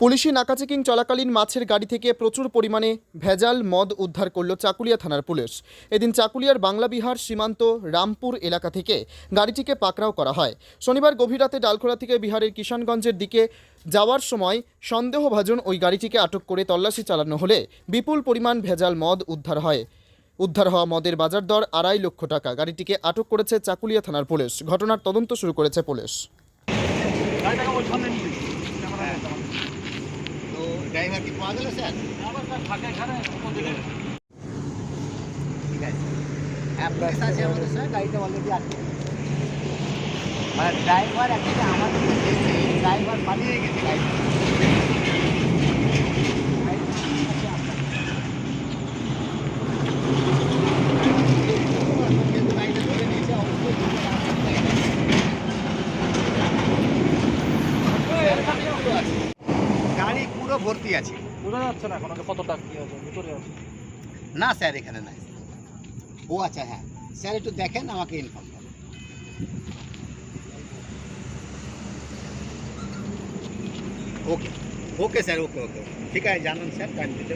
পুলিশি নাকাচেকিং চলাকালীন মাছের গাড়ি থেকে প্রচুর পরিমাণে ভেজাল মদ উদ্ধার করল চাকুলিয়া থানার পুলিশ। এদিন চাকুলিয়ার বাংলাবিহার সীমান্ত রামপুর এলাকা থেকে গাড়িটিকে পাকড়াও করা হয়। শনিবার গভীর রাতে ডালখোলা থেকে বিহারের কিষানগঞ্জের দিকে যাওয়ার সময় সন্দেহভাজন ওই গাড়িটিকে আটক করে তল্লাশি চালানো হলে বিপুল পরিমাণ ভেজাল মদ উদ্ধার হয়। উদ্ধার হওয়া মদের বাজার দর আড়াই লক্ষ টাকা। গাড়িটিকে আটক করেছে চাকুলিয়া থানার পুলিশ। ঘটনার তদন্ত শুরু করেছে পুলিশ। ড্রাইভার কি পাওয়া গেল, স্যার? ঠিক আছে। অ্যাম্বুলেন্স গাড়িটা অলরেডি ড্রাইভার অ্যাকচুয়ালি আমাদের ড্রাইভার পালিয়ে গেছে গাড়িটা গাড়ি পুরো ভর্তি আছে। বোঝা যাচ্ছে না এখন কতটা কি আছে ভিতরে আছে। না স্যার এখানে নাই। ও আচ্ছা হ্যাঁ। স্যার একটু দেখেন আমাকে ইনফর্ম করেন। Okay okay sir okay okay. ঠিক আছে জানান স্যার টাইম দিতে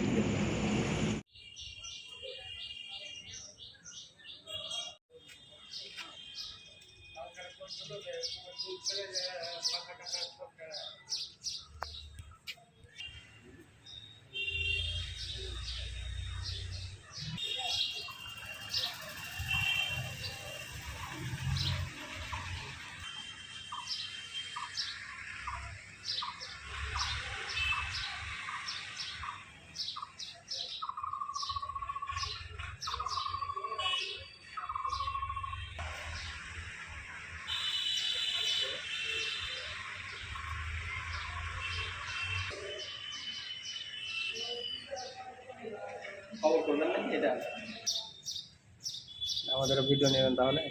আমাদের ভিডিও নেবেন তাহলে?